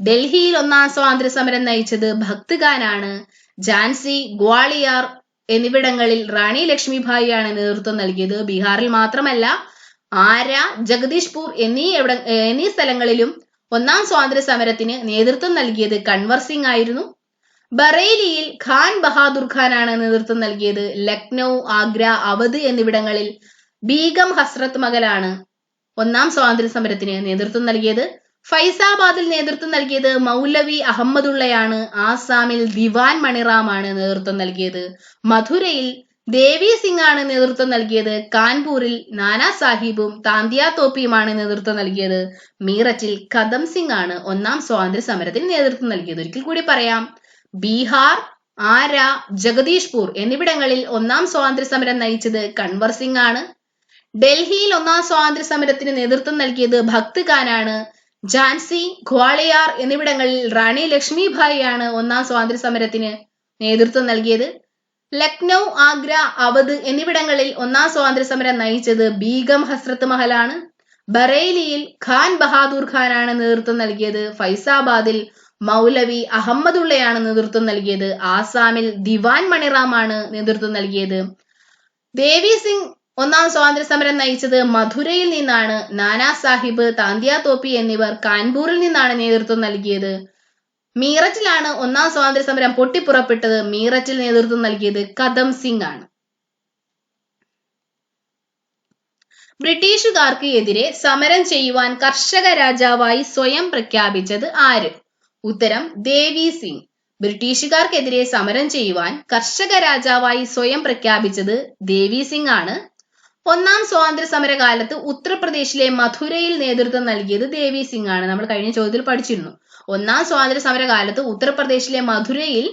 Speaker 1: ഡൽഹിയിൽ ഒന്നാം സ്വാതന്ത്ര്യ സമരം നയിച്ചത് ഭക്ത് ഖാൻ ആണ് ഝാൻസി ഗ്വാളിയാർ എന്നിവിടങ്ങളിൽ റാണി ലക്ഷ്മിഭായി ആണ് നേതൃത്വം നൽകിയത്. ബീഹാറിൽ മാത്രമല്ല ആര ജഗദീഷ്പൂർ എന്നീ എവിടെ എന്നീ സ്ഥലങ്ങളിലും ഒന്നാം സ്വാതന്ത്ര്യ സമരത്തിന് നേതൃത്വം നൽകിയത് കൺവർ സിംഗ് ആയിരുന്നു. ബറേലിയിൽ ഖാൻ ബഹാദൂർ ഖാനാണ് നേതൃത്വം നൽകിയത്. ലക്നൗ ആഗ്ര അവധ് എന്നിവിടങ്ങളിൽ ബീഗം ഹസ്രത്ത് മകലാണ് ഒന്നാം സ്വാതന്ത്ര്യ സമരത്തിന് നേതൃത്വം നൽകിയത്. ഫൈസാബാദിൽ നേതൃത്വം നൽകിയത് മൗലവി അഹമ്മദുള്ളയാണ്. ആസാമിൽ ദിവാൻ മണിറാമാണ് നേതൃത്വം നൽകിയത്. മധുരയിൽ ദേവി സിംഗ് ആണ് നേതൃത്വം നൽകിയത്. കാൻപൂരിൽ നാനാ സാഹിബും താന്തിയ തോപ്പിയുമാണ് നേതൃത്വം നൽകിയത്. മീററ്റിൽ കദം സിംഗ് ആണ് ഒന്നാം സ്വാതന്ത്ര്യ സമരത്തിന് നേതൃത്വം നൽകിയത്. ഒരിക്കൽ കൂടി പറയാം. ബീഹാർ ആര ജഗദീഷ്പൂർ എന്നിവിടങ്ങളിൽ ഒന്നാം സ്വാതന്ത്ര്യ സമരം നയിച്ചത് കൺവർ സിംഗ് ആണ് ഡൽഹിയിൽ ഒന്നാം സ്വാതന്ത്ര്യ സമരത്തിന് നേതൃത്വം നൽകിയത് ഭക്ത് ഖാനാണ് ഝാൻസി ഗ്വാളിയാർ എന്നിവിടങ്ങളിൽ റാണി ലക്ഷ്മിഭായി ആണ് ഒന്നാം സ്വാതന്ത്ര്യ സമരത്തിന് നേതൃത്വം നൽകിയത്. ലക്നൗ ആഗ്ര അവധ് എന്നിവിടങ്ങളിൽ ഒന്നാം സ്വാതന്ത്ര്യ സമരം നയിച്ചത് ബീഗം ഹസ്രത്ത് മഹലാണ്. ബറേലിയിൽ ഖാൻ ബഹാദൂർ ഖാനാണ് നേതൃത്വം നൽകിയത് ഫൈസാബാദിൽ മൗലവി അഹമ്മദുള്ളയാണ് നേതൃത്വം നൽകിയത്. ആസാമിൽ ദിവാൻ മണിറാമാണ് നേതൃത്വം നൽകിയത്. ദേവി സിംഗ് ഒന്നാം സ്വാതന്ത്ര്യ സമരം നയിച്ചത് മധുരയിൽ നിന്നാണ്. നാനാ സാഹിബ് താന്തിയ തോപ്പി എന്നിവർ കാൺപൂരിൽ നിന്നാണ് നേതൃത്വം നൽകിയത്. മീററ്റിലാണ് ഒന്നാം സ്വാതന്ത്ര്യ സമരം പൊട്ടിപ്പുറപ്പെട്ടത്. മീററ്റിൽ നേതൃത്വം നൽകിയത് കദം സിംഗ് ആണ്. ബ്രിട്ടീഷുകാർക്ക് എതിരെ സമരം ചെയ്യുവാൻ കർഷക രാജാവായി സ്വയം പ്രഖ്യാപിച്ചത് ആര്? ഉത്തരം ദേവി സിംഗ്. ബ്രിട്ടീഷുകാർക്കെതിരെ സമരം ചെയ്യുവാൻ കർഷക രാജാവായി സ്വയം പ്രഖ്യാപിച്ചത് ദേവി സിംഗ് ആണ്. ഒന്നാം സ്വാതന്ത്ര്യ സമര കാലത്ത് ഉത്തർപ്രദേശിലെ മധുരയിൽ നേതൃത്വം നൽകിയത് ദേവി സിംഗ് ആണ്. നമ്മൾ കഴിഞ്ഞ ചോദ്യത്തിൽ പഠിച്ചിരുന്നു. ഒന്നാം സ്വാതന്ത്ര്യ സമര കാലത്ത് ഉത്തർപ്രദേശിലെ മധുരയിൽ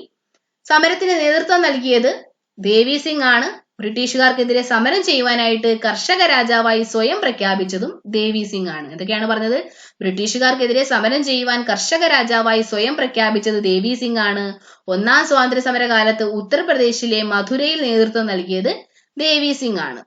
Speaker 1: സമരത്തിന് നേതൃത്വം നൽകിയത് ദേവി സിംഗ് ആണ്. ബ്രിട്ടീഷുകാർക്കെതിരെ സമരം ചെയ്യുവാനായിട്ട് കർഷക രാജാവായി സ്വയം പ്രഖ്യാപിച്ചതും ദേവി സിംഗ് ആണ്. എന്തൊക്കെയാണ് പറഞ്ഞത്? ബ്രിട്ടീഷുകാർക്കെതിരെ സമരം ചെയ്യുവാൻ കർഷക രാജാവായി സ്വയം പ്രഖ്യാപിച്ചത് ദേവി സിംഗ് ആണ്. ഒന്നാം സ്വാതന്ത്ര്യ സമര കാലത്ത് ഉത്തർപ്രദേശിലെ മധുരയിൽ നേതൃത്വം നൽകിയത് ദേവി സിംഗ് ആണ്.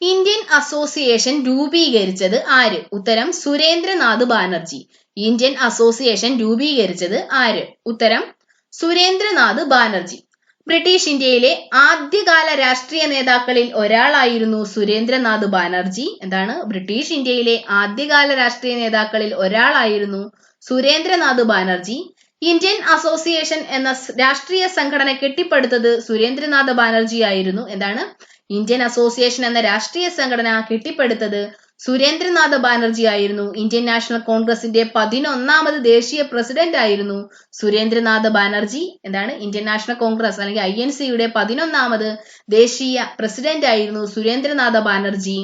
Speaker 1: ഇന്ത്യൻ അസോസിയേഷൻ രൂപീകരിച്ചത് ആര്? ഉത്തരം സുരേന്ദ്രനാഥ് ബാനർജി. ഇന്ത്യൻ അസോസിയേഷൻ രൂപീകരിച്ചത് ആര്? ഉത്തരം സുരേന്ദ്രനാഥ് ബാനർജി. ബ്രിട്ടീഷ് ഇന്ത്യയിലെ ആദ്യകാല രാഷ്ട്രീയ നേതാക്കളിൽ ഒരാളായിരുന്നു സുരേന്ദ്രനാഥ് ബാനർജി. എന്താണ്? ബ്രിട്ടീഷ് ഇന്ത്യയിലെ ആദ്യകാല രാഷ്ട്രീയ നേതാക്കളിൽ ഒരാളായിരുന്നു സുരേന്ദ്രനാഥ് ബാനർജി. ഇന്ത്യൻ അസോസിയേഷൻ എന്ന രാഷ്ട്രീയ സംഘടന കെട്ടിപ്പടുത്തത് സുരേന്ദ്രനാഥ് ബാനർജി ആയിരുന്നു. എന്താണ്? ഇന്ത്യൻ അസോസിയേഷൻ എന്ന രാഷ്ട്രീയ സംഘടന കെട്ടിപ്പടുത്തത് സുരേന്ദ്രനാഥ് ബാനർജി ആയിരുന്നു. ഇന്ത്യൻ നാഷണൽ കോൺഗ്രസിന്റെ പതിനൊന്നാമത് ദേശീയ പ്രസിഡന്റ് ആയിരുന്നു സുരേന്ദ്രനാഥ് ബാനർജി. എന്താണ്? ഇന്ത്യൻ നാഷണൽ കോൺഗ്രസ് അല്ലെങ്കിൽ ഐ എൻ സിയുടെ പതിനൊന്നാമത് ദേശീയ പ്രസിഡന്റ് ആയിരുന്നു സുരേന്ദ്രനാഥ ബാനർജി.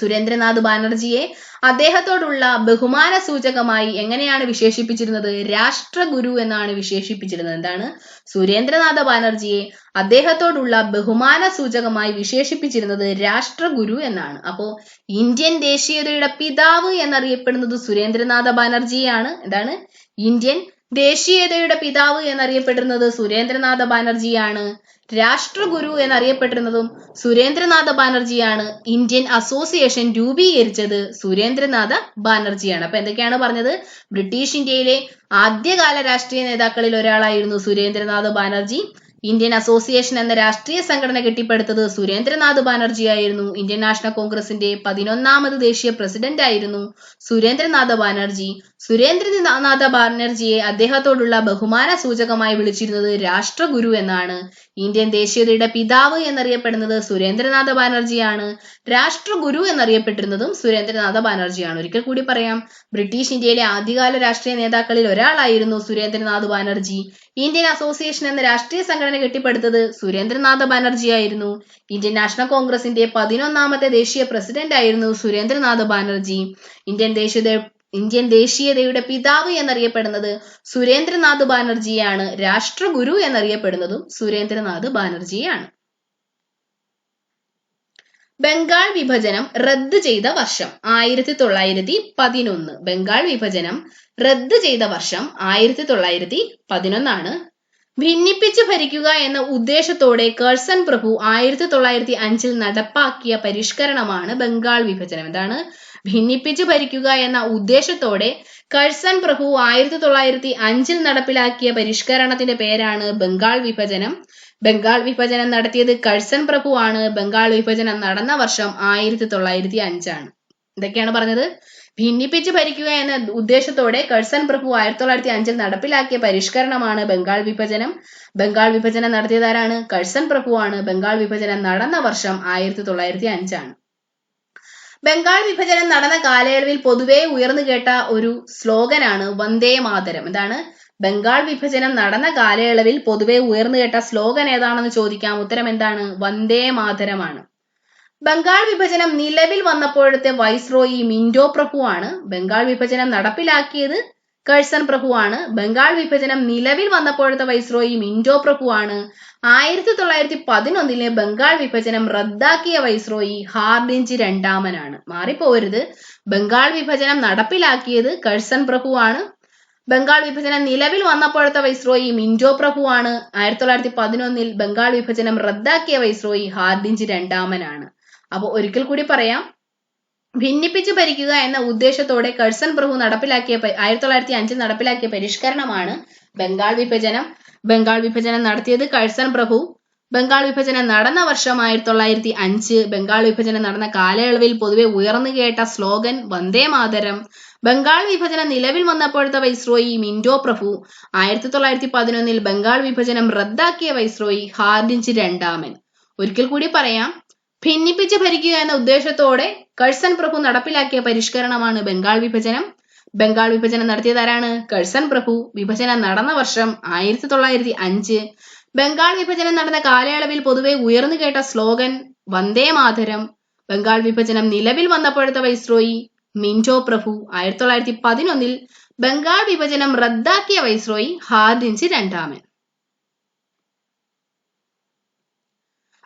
Speaker 1: സുരേന്ദ്രനാഥ് ബാനർജിയെ അദ്ദേഹത്തോടുള്ള ബഹുമാന സൂചകമായി എങ്ങനെയാണ് വിശേഷിപ്പിച്ചിരുന്നത്? രാഷ്ട്രഗുരു എന്നാണ് വിശേഷിപ്പിച്ചിരുന്നത്. എന്താണ്? സുരേന്ദ്രനാഥ ബാനർജിയെ അദ്ദേഹത്തോടുള്ള ബഹുമാന സൂചകമായി വിശേഷിപ്പിച്ചിരുന്നത് രാഷ്ട്രഗുരു എന്നാണ്. അപ്പോ ഇന്ത്യൻ ദേശീയതയുടെ പിതാവ് എന്നറിയപ്പെടുന്നത് സുരേന്ദ്രനാഥ ബാനർജിയാണ് എന്താണ്? ഇന്ത്യൻ ദേശീയതയുടെ പിതാവ് എന്നറിയപ്പെടുന്നത് സുരേന്ദ്രനാഥ ബാനർജിയാണ്. രാഷ്ട്രഗുരു എന്നറിയപ്പെട്ടിരുന്നതും സുരേന്ദ്രനാഥ ബാനർജിയാണ് ഇന്ത്യൻ അസോസിയേഷൻ രൂപീകരിച്ചത് സുരേന്ദ്രനാഥ ബാനർജിയാണ്. അപ്പൊ എന്തൊക്കെയാണ് പറഞ്ഞത്? ബ്രിട്ടീഷ് ഇന്ത്യയിലെ ആദ്യകാല രാഷ്ട്രീയ നേതാക്കളിൽ ഒരാളായിരുന്നു സുരേന്ദ്രനാഥ ബാനർജി. ഇന്ത്യൻ അസോസിയേഷൻ എന്ന രാഷ്ട്രീയ സംഘടന കെട്ടിപ്പടുത്തത് സുരേന്ദ്രനാഥ് ബാനർജി ആയിരുന്നു ഇന്ത്യൻ നാഷണൽ കോൺഗ്രസിന്റെ പതിനൊന്നാമത് ദേശീയ പ്രസിഡന്റ് ആയിരുന്നു സുരേന്ദ്രനാഥ ബാനർജി. സുരേന്ദ്രനാഥ ബാനർജിയെ അദ്ദേഹത്തോടുള്ള ബഹുമാന സൂചകമായി വിളിച്ചിരുന്നത് രാഷ്ട്രഗുരു എന്നാണ്. ഇന്ത്യൻ ദേശീയതയുടെ പിതാവ് എന്നറിയപ്പെടുന്നത് സുരേന്ദ്രനാഥ ബാനർജിയാണ്. രാഷ്ട്രഗുരു എന്നറിയപ്പെട്ടിരുന്നതും സുരേന്ദ്രനാഥ ബാനർജിയാണ്. ഒരിക്കൽ കൂടി പറയാം ബ്രിട്ടീഷ് ഇന്ത്യയിലെ ആദ്യകാല രാഷ്ട്രീയ നേതാക്കളിൽ ഒരാളായിരുന്നു സുരേന്ദ്രനാഥ് ബാനർജി. ഇന്ത്യൻ അസോസിയേഷൻ എന്ന രാഷ്ട്രീയ സംഘടന കെട്ടിപ്പടുത്തത് സുരേന്ദ്രനാഥ ബാനർജി ആയിരുന്നു ഇന്ത്യൻ നാഷണൽ കോൺഗ്രസിന്റെ പതിനൊന്നാമത്തെ ദേശീയ പ്രസിഡന്റ് ആയിരുന്നു സുരേന്ദ്രനാഥ് ബാനർജി. ഇന്ത്യൻ ദേശീയ ഇന്ത്യൻ ദേശീയതയുടെ പിതാവ് എന്നറിയപ്പെടുന്നത് സുരേന്ദ്രനാഥ് ബാനർജിയാണ്. രാഷ്ട്രഗുരു എന്നറിയപ്പെടുന്നതും സുരേന്ദ്രനാഥ് ബാനർജിയാണ്. ബംഗാൾ വിഭജനം റദ്ദ് ചെയ്ത വർഷം ആയിരത്തി തൊള്ളായിരത്തി പതിനൊന്ന് ബംഗാൾ വിഭജനം റദ്ദ് ചെയ്ത വർഷം ആയിരത്തി തൊള്ളായിരത്തി പതിനൊന്നാണ് ഭിന്നിപ്പിച്ച് ഭരിക്കുക എന്ന ഉദ്ദേശത്തോടെ കേഴ്സൺ പ്രഭു ആയിരത്തി തൊള്ളായിരത്തി അഞ്ചിൽ നടപ്പാക്കിയ പരിഷ്കരണമാണ് ബംഗാൾ വിഭജനം. എന്താണ് ഭിന്നിപ്പിച്ച് ഭരിക്കുക എന്ന ഉദ്ദേശത്തോടെ കഴ്സൺ പ്രഭു ആയിരത്തി തൊള്ളായിരത്തി അഞ്ചിൽ നടപ്പിലാക്കിയ പരിഷ്കരണത്തിന്റെ പേരാണ് ബംഗാൾ വിഭജനം. ബംഗാൾ വിഭജനം നടത്തിയത് കഴ്സൺ പ്രഭുവാണ്. ബംഗാൾ വിഭജനം നടന്ന വർഷം ആയിരത്തി തൊള്ളായിരത്തി അഞ്ചാണ് ഇതൊക്കെയാണ് പറഞ്ഞത്. ഭിന്നിപ്പിച്ച് ഭരിക്കുക എന്ന ഉദ്ദേശത്തോടെ കഴ്സൺ പ്രഭു ആയിരത്തി തൊള്ളായിരത്തി അഞ്ചിൽ നടപ്പിലാക്കിയ പരിഷ്കരണമാണ് ബംഗാൾ വിഭജനം. ബംഗാൾ വിഭജനം നടത്തിയതാരാണ് കഴ്സൺ പ്രഭുവാണ്. ബംഗാൾ വിഭജനം നടന്ന വർഷം ആയിരത്തി തൊള്ളായിരത്തി അഞ്ചാണ് ബംഗാൾ വിഭജനം നടന്ന കാലയളവിൽ പൊതുവെ ഉയർന്നു കേട്ട ഒരു സ്ലോഗനാണ് വന്ദേ മാതരം. എന്താണ്? ബംഗാൾ വിഭജനം നടന്ന കാലയളവിൽ പൊതുവെ ഉയർന്നു കേട്ട സ്ലോഗൻ ഏതാണെന്ന് ചോദിക്കാം. ഉത്തരം എന്താണ്? വന്ദേ മാതരമാണ്. ബംഗാൾ വിഭജനം നിലവിൽ വന്നപ്പോഴത്തെ വൈസ്രോയി മിൻഡോ പ്രഭുവാണ്. ബംഗാൾ വിഭജനം നടപ്പിലാക്കിയത് കഴ്സൺ പ്രഭുവാണ്. ബംഗാൾ വിഭജനം നിലവിൽ വന്നപ്പോഴത്തെ വൈസ്രോയി മിൻഡോ പ്രഭുവാണ്. ആയിരത്തി തൊള്ളായിരത്തി പതിനൊന്നിലെ ബംഗാൾ വിഭജനം റദ്ദാക്കിയ വൈസ്രോയി ഹാർഡിഞ്ച് രണ്ടാമനാണ്. മാറിപ്പോരുത്. ബംഗാൾ വിഭജനം നടപ്പിലാക്കിയത് കഴ്സൺ പ്രഭുവാണ്. ബംഗാൾ വിഭജനം നിലവിൽ വന്നപ്പോഴത്തെ വൈസ്രോയി മിൻജോ പ്രഭുവാണ്. ആയിരത്തി തൊള്ളായിരത്തി പതിനൊന്നിൽ ബംഗാൾ വിഭജനം റദ്ദാക്കിയ വൈസ്രോയി ഹാർദിഞ്ച് രണ്ടാമനാണ്. അപ്പോൾ ഒരിക്കൽ കൂടി പറയാം. ഭിന്നിപ്പിച്ച് ഭരിക്കുക എന്ന ഉദ്ദേശത്തോടെ കഴ്സൺ പ്രഭു നടപ്പിലാക്കിയ ആയിരത്തി തൊള്ളായിരത്തി അഞ്ചിൽ നടപ്പിലാക്കിയ പരിഷ്കരണമാണ് ബംഗാൾ വിഭജനം. ബംഗാൾ വിഭജനം നടത്തിയത് കഴ്സൺ പ്രഭു. ബംഗാൾ വിഭജനം നടന്ന വർഷം ആയിരത്തി തൊള്ളായിരത്തി അഞ്ച് ബംഗാൾ വിഭജനം നടന്ന കാലയളവിൽ പൊതുവെ ഉയർന്നു കേട്ട സ്ലോഗൻ വന്ദേ മാതരം ബംഗാൾ വിഭജനം നിലവിൽ വന്നപ്പോഴത്തെ വൈസ്രോയി മിൻഡോ പ്രഭു. ആയിരത്തി തൊള്ളായിരത്തി പതിനൊന്നിൽ ബംഗാൾ വിഭജനം റദ്ദാക്കിയ വൈസ്രോയി ഹാർഡിഞ്ച് രണ്ടാമൻ. ഒരിക്കൽ കൂടി പറയാം ഭിന്നിപ്പിച്ച് ഭരിക്കുക എന്ന ഉദ്ദേശത്തോടെ കഴ്സൺ പ്രഭു നടപ്പിലാക്കിയ പരിഷ്കരണമാണ് ബംഗാൾ വിഭജനം. ബംഗാൾ വിഭജനം നടത്തിയതാരാണ് കഴ്സൺ പ്രഭു. വിഭജനം നടന്ന വർഷം ആയിരത്തി തൊള്ളായിരത്തി അഞ്ച് ബംഗാൾ വിഭജനം നടന്ന കാലയളവിൽ പൊതുവെ ഉയർന്നു കേട്ട സ്ലോഗൻ വന്ദേ മാതരം ബംഗാൾ വിഭജനം നിലവിൽ വന്നപ്പോഴത്തെ വൈസ്രോയി മിന്റോ പ്രഭു ആയിരത്തി തൊള്ളായിരത്തി പതിനൊന്നിൽ ബംഗാൾ വിഭജനം റദ്ദാക്കിയ വൈസ്രോയി ഹാർഡിൻസ് രണ്ടാമൻ.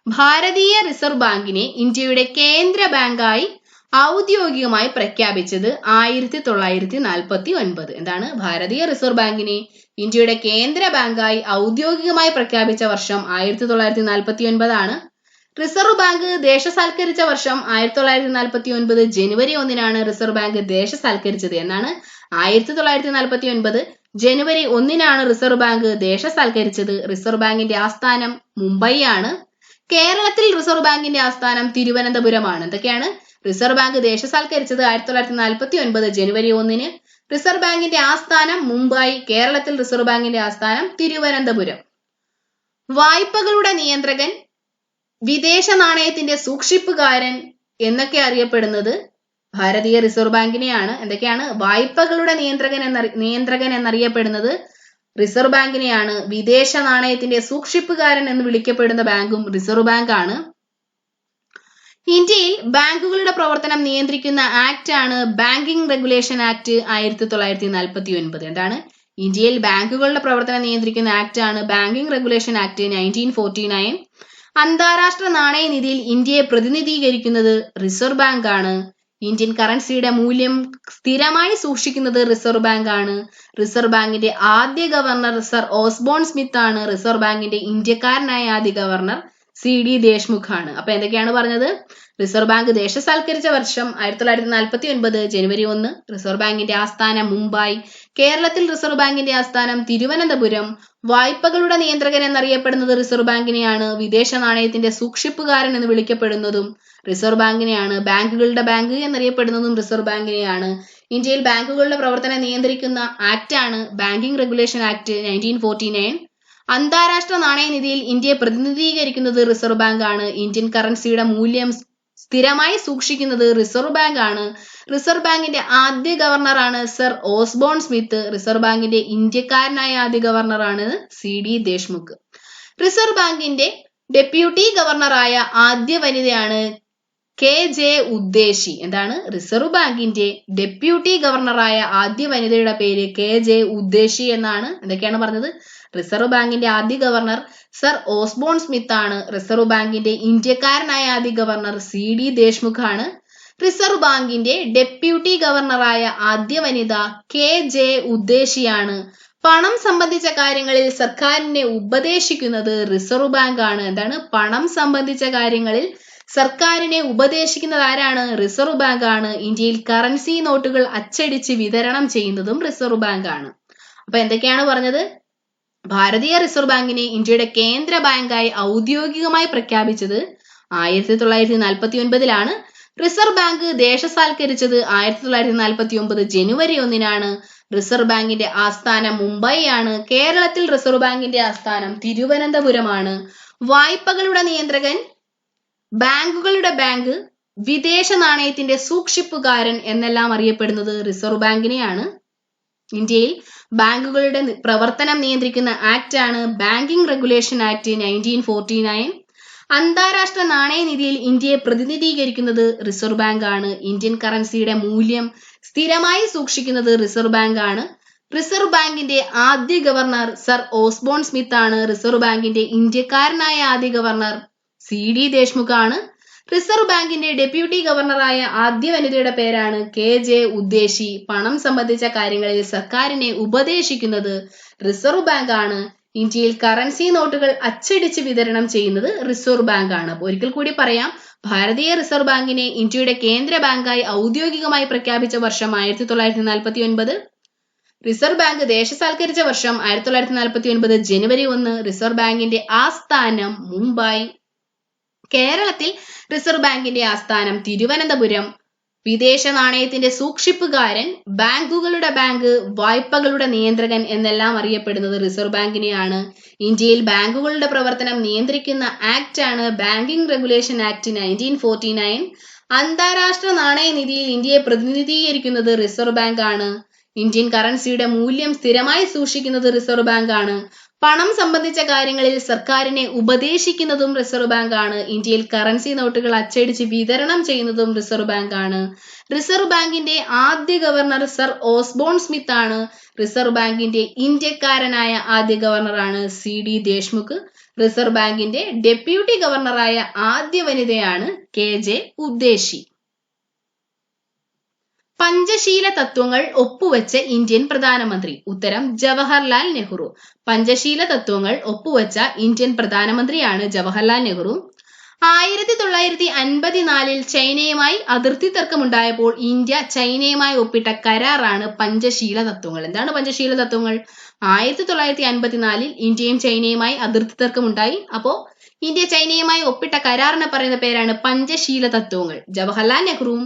Speaker 1: ഭാരതീയ റിസർവ് ബാങ്കിനെ ഇന്ത്യയുടെ കേന്ദ്ര ബാങ്കായി ഔദ്യോഗികമായി പ്രഖ്യാപിച്ചത് ആയിരത്തി തൊള്ളായിരത്തി നാൽപ്പത്തി ഒൻപത് എന്താണ്? ഭാരതീയ റിസർവ് ബാങ്കിനെ ഇന്ത്യയുടെ കേന്ദ്ര ബാങ്കായി ഔദ്യോഗികമായി പ്രഖ്യാപിച്ച വർഷം ആയിരത്തി തൊള്ളായിരത്തി നാൽപ്പത്തി ഒൻപതാണ് റിസർവ് ബാങ്ക് ദേശസാൽക്കരിച്ച വർഷം ആയിരത്തി തൊള്ളായിരത്തി നാൽപ്പത്തി ഒൻപത് ജനുവരി ഒന്നിനാണ് റിസർവ് ബാങ്ക് ദേശസാൽക്കരിച്ചത് എന്നാണ് ആയിരത്തി തൊള്ളായിരത്തി നാൽപ്പത്തി ഒൻപത് ജനുവരി ഒന്നിനാണ് റിസർവ് ബാങ്ക് ദേശസാൽക്കരിച്ചത്. റിസർവ് ബാങ്കിന്റെ ആസ്ഥാനം മുംബൈ ആണ് കേരളത്തിൽ റിസർവ് ബാങ്കിന്റെ ആസ്ഥാനം തിരുവനന്തപുരമാണ്. എന്തൊക്കെയാണ്? റിസർവ് ബാങ്ക് ദേശസാൽക്കരിച്ചത് ആയിരത്തി തൊള്ളായിരത്തി നാൽപ്പത്തി ഒൻപത് ജനുവരി ഒന്നിന്. റിസർവ് ബാങ്കിന്റെ ആസ്ഥാനം മുംബൈ. കേരളത്തിൽ റിസർവ് ബാങ്കിന്റെ ആസ്ഥാനം തിരുവനന്തപുരം. വായ്പകളുടെ നിയന്ത്രകൻ വിദേശ നാണയത്തിന്റെ സൂക്ഷിപ്പുകാരൻ എന്നൊക്കെ അറിയപ്പെടുന്നത് ഭാരതീയ റിസർവ് ബാങ്കിനെയാണ്. എന്തൊക്കെയാണ്? വായ്പകളുടെ നിയന്ത്രകൻ എന്ന നിയന്ത്രകൻ എന്നറിയപ്പെടുന്നത് റിസർവ് ബാങ്കിനെയാണ്. വിദേശ നാണയത്തിന്റെ സൂക്ഷിപ്പുകാരൻ എന്ന് വിളിക്കപ്പെടുന്ന ബാങ്കും റിസർവ് ബാങ്ക് ആണ് ഇന്ത്യയിൽ ബാങ്കുകളുടെ പ്രവർത്തനം നിയന്ത്രിക്കുന്ന ആക്ട് ആണ് ബാങ്കിംഗ് റെഗുലേഷൻ ആക്ട് ആയിരത്തി തൊള്ളായിരത്തി നാൽപ്പത്തി ഒൻപത് എന്താണ്? ഇന്ത്യയിൽ ബാങ്കുകളുടെ പ്രവർത്തനം നിയന്ത്രിക്കുന്ന ആക്ട് ആണ് banking regulation act nineteen forty nine. അന്താരാഷ്ട്ര നാണയ നിധിയിൽ ഇന്ത്യയെ പ്രതിനിധീകരിക്കുന്നത് റിസർവ് ബാങ്ക് ആണ് ഇന്ത്യൻ കറൻസിയുടെ മൂല്യം സ്ഥിരമായി സൂക്ഷിക്കുന്നത് റിസർവ് ബാങ്ക് ആണ് റിസർവ് ബാങ്കിന്റെ ആദ്യ ഗവർണർ സർ ഓസ്ബോൺ സ്മിത്ത് ആണ് റിസർവ് ബാങ്കിന്റെ ഇന്ത്യക്കാരനായ ആദ്യ ഗവർണർ സി ഡി ദേശ്മുഖാണ്. അപ്പൊ എന്തൊക്കെയാണ് പറഞ്ഞത്? റിസർവ് ബാങ്ക് ദേശസാൽക്കരിച്ച വർഷം ആയിരത്തി തൊള്ളായിരത്തി നാൽപ്പത്തി ഒൻപത് ജനുവരി ഒന്ന് റിസർവ് ബാങ്കിന്റെ ആസ്ഥാനം മുംബൈ. കേരളത്തിൽ റിസർവ് ബാങ്കിന്റെ ആസ്ഥാനം തിരുവനന്തപുരം. വായ്പകളുടെ നിയന്ത്രകൻ എന്നറിയപ്പെടുന്നത് റിസർവ് ബാങ്കിനെയാണ്. വിദേശ നാണയത്തിന്റെ സൂക്ഷിപ്പുകാരൻ എന്ന് വിളിക്കപ്പെടുന്നതും റിസർവ് ബാങ്കിനെയാണ്. ബാങ്കുകളുടെ ബാങ്ക് എന്നറിയപ്പെടുന്നതും റിസർവ് ബാങ്കിനെയാണ്. ഇന്ത്യയിൽ ബാങ്കുകളുടെ പ്രവർത്തനം നിയന്ത്രിക്കുന്ന ആക്ട് ആണ് banking regulation act nineteen forty nine. അന്താരാഷ്ട്ര നാണയനിധിയിൽ ഇന്ത്യയെ പ്രതിനിധീകരിക്കുന്നത് റിസർവ് ബാങ്ക് ആണ് ഇന്ത്യൻ കറൻസിയുടെ മൂല്യം സ്ഥിരമായി സൂക്ഷിക്കുന്നത് റിസർവ് ബാങ്ക് ആണ് റിസർവ് ബാങ്കിന്റെ ആദ്യ ഗവർണറാണ് സർ ഓസ്ബോൺ സ്മിത്ത്. റിസർവ് ബാങ്കിന്റെ ഇന്ത്യക്കാരനായ ആദ്യ ഗവർണറാണ് സി ഡി ദേശ്മുഖ്. റിസർവ് ബാങ്കിന്റെ ഡെപ്യൂട്ടി ഗവർണറായ ആദ്യ വനിതയാണ് കെ ജെ ഉദ്ദേശി എന്താണ്? റിസർവ് ബാങ്കിന്റെ ഡെപ്യൂട്ടി ഗവർണറായ ആദ്യ വനിതയുടെ പേര് കെ ജെ ഉദ്ദേശി എന്നാണ്. എന്തൊക്കെയാണ് പറഞ്ഞത്? റിസർവ് ബാങ്കിന്റെ ആദ്യ ഗവർണർ സർ ഓസ്ബോൺ സ്മിത്ത് ആണ്. റിസർവ് ബാങ്കിന്റെ ഇന്ത്യക്കാരനായ ആദ്യ ഗവർണർ സി ഡി ദേശ്മുഖ് ആണ്. റിസർവ് ബാങ്കിന്റെ ഡെപ്യൂട്ടി ഗവർണറായ ആദ്യ വനിത കെ ജെ ഉദ്ദേശിയാണ് പണം സംബന്ധിച്ച കാര്യങ്ങളിൽ സർക്കാരിനെ ഉപദേശിക്കുന്നത് റിസർവ് ബാങ്ക് ആണ്. എന്താണ്? പണം സംബന്ധിച്ച കാര്യങ്ങളിൽ സർക്കാരിനെ ഉപദേശിക്കുന്നത് ആരാണ്? റിസർവ് ബാങ്ക് ആണ്. ഇന്ത്യയിൽ കറൻസി നോട്ടുകൾ അച്ചടിച്ച് വിതരണം ചെയ്യുന്നതും റിസർവ് ബാങ്ക് ആണ്. അപ്പൊ എന്തൊക്കെയാണ് പറഞ്ഞത്? ഭാരതീയ റിസർവ് ബാങ്കിനെ ഇന്ത്യയുടെ കേന്ദ്ര ബാങ്കായി ഔദ്യോഗികമായി പ്രഖ്യാപിച്ചത് ആയിരത്തി തൊള്ളായിരത്തി നാൽപ്പത്തി ഒൻപതിലാണ് റിസർവ് ബാങ്ക് ദേശസാൽക്കരിച്ചത് ആയിരത്തി തൊള്ളായിരത്തി നാൽപ്പത്തി ഒമ്പത് ജനുവരി ഒന്നിനാണ്. റിസർവ് ബാങ്കിന്റെ ആസ്ഥാനം മുംബൈയാണ്. കേരളത്തിൽ റിസർവ് ബാങ്കിന്റെ ആസ്ഥാനം തിരുവനന്തപുരമാണ്. വായ്പകളുടെ നിയന്ത്രകൻ ബാങ്കുകളുടെ ബാങ്ക് വിദേശ നാണയത്തിന്റെ സൂക്ഷിപ്പുകാരൻ എന്നെല്ലാം അറിയപ്പെടുന്നത് റിസർവ് ബാങ്കിനെയാണ്. ഇന്ത്യയിൽ ബാങ്കുകളുടെ പ്രവർത്തനം നിയന്ത്രിക്കുന്ന ആക്ട് ആണ് banking regulation act nineteen forty nine. അന്താരാഷ്ട്ര നാണയനിധിയിൽ ഇന്ത്യയെ പ്രതിനിധീകരിക്കുന്നത് റിസർവ് ബാങ്ക് ആണ് ഇന്ത്യൻ കറൻസിയുടെ മൂല്യം സ്ഥിരമായി സൂക്ഷിക്കുന്നത് റിസർവ് ബാങ്ക് ആണ് റിസർവ് ബാങ്കിന്റെ ആദ്യ ഗവർണർ സർ ഓസ്ബോൺ സ്മിത്ത് ആണ് റിസർവ് ബാങ്കിന്റെ ഇന്ത്യക്കാരനായ ആദ്യ ഗവർണർ സി ഡി ദേശ്മുഖ് ആണ് റിസർവ് ബാങ്കിന്റെ ഡെപ്യൂട്ടി ഗവർണറായ ആദ്യ വനിതയുടെ പേരാണ് കെ ജെ ഉദ്ദേശി പണം സംബന്ധിച്ച കാര്യങ്ങളിൽ സർക്കാരിനെ ഉപദേശിക്കുന്നത് റിസർവ് ബാങ്ക് ആണ് ഇന്ത്യയിൽ കറൻസി നോട്ടുകൾ അച്ചടിച്ച് വിതരണം ചെയ്യുന്നത് റിസർവ് ബാങ്ക് ആണ് ഒരിക്കൽ കൂടി പറയാം ഭാരതീയ റിസർവ് ബാങ്കിനെ ഇന്ത്യയുടെ കേന്ദ്ര ബാങ്കായി ഔദ്യോഗികമായി പ്രഖ്യാപിച്ച വർഷം ആയിരത്തി തൊള്ളായിരത്തി നാൽപ്പത്തി ഒൻപത് റിസർവ് ബാങ്ക് ദേശസാൽക്കരിച്ച വർഷം ആയിരത്തി തൊള്ളായിരത്തി നാൽപ്പത്തി ഒൻപത് ജനുവരി ഒന്ന് റിസർവ് ബാങ്കിന്റെ ആസ്ഥാനം മുംബൈ. കേരളത്തിൽ റിസർവ് ബാങ്കിന്റെ ആസ്ഥാനം തിരുവനന്തപുരം. വിദേശ നാണയത്തിന്റെ സൂക്ഷിപ്പുകാരൻ ബാങ്കുകളുടെ ബാങ്ക് വായ്പകളുടെ നിയന്ത്രകൻ എന്നെല്ലാം അറിയപ്പെടുന്നത് റിസർവ് ബാങ്കിനെയാണ്. ഇന്ത്യയിൽ ബാങ്കുകളുടെ പ്രവർത്തനം നിയന്ത്രിക്കുന്ന ആക്ട് ആണ് banking regulation act nineteen forty nine. അന്താരാഷ്ട്ര നാണയനിധിയിൽ ഇന്ത്യയെ പ്രതിനിധീകരിക്കുന്നത് റിസർവ് ബാങ്ക് ആണ് ഇന്ത്യൻ കറൻസിയുടെ മൂല്യം സ്ഥിരമായി സൂക്ഷിക്കുന്നത് റിസർവ് ബാങ്ക് ആണ് പണം സംബന്ധിച്ച കാര്യങ്ങളിൽ സർക്കാരിനെ ഉപദേശിക്കുന്നതും റിസർവ് ബാങ്ക് ആണ്. ഇന്ത്യയിൽ കറൻസി നോട്ടുകൾ അച്ചടിച്ച് വിതരണം ചെയ്യുന്നതും റിസർവ് ബാങ്ക് ആണ്. റിസർവ് ബാങ്കിന്റെ ആദ്യ ഗവർണർ സർ ഓസ്ബോൺ സ്മിത്ത് ആണ്. റിസർവ് ബാങ്കിന്റെ ഇന്ത്യക്കാരനായ ആദ്യ ഗവർണറാണ് സി ഡി ദേശ്മുഖ്. റിസർവ് ബാങ്കിന്റെ ഡെപ്യൂട്ടി ഗവർണറായ ആദ്യ വനിതയാണ് കെ ജെ ഉദ്ദേശി പഞ്ചശീല തത്വങ്ങൾ ഒപ്പുവെച്ച ഇന്ത്യൻ പ്രധാനമന്ത്രി. ഉത്തരം ജവഹർലാൽ നെഹ്റു. പഞ്ചശീല തത്വങ്ങൾ ഒപ്പുവെച്ച ഇന്ത്യൻ പ്രധാനമന്ത്രിയാണ് ജവഹർലാൽ നെഹ്റു. ആയിരത്തി തൊള്ളായിരത്തി അൻപത്തിനാലിൽ ചൈനയുമായി അതിർത്തി തർക്കമുണ്ടായപ്പോൾ ഇന്ത്യ ചൈനയുമായി ഒപ്പിട്ട കരാറാണ് പഞ്ചശീല തത്വങ്ങൾ. എന്താണ് പഞ്ചശീല തത്വങ്ങൾ? ആയിരത്തി തൊള്ളായിരത്തി അൻപത്തിനാലിൽ ഇന്ത്യയും ചൈനയുമായി അതിർത്തി തർക്കമുണ്ടായി. അപ്പോ ഇന്ത്യ ചൈനയുമായി ഒപ്പിട്ട കരാറിന് പറയുന്ന പേരാണ് പഞ്ചശീല തത്വങ്ങൾ. ജവഹർലാൽ നെഹ്റുവും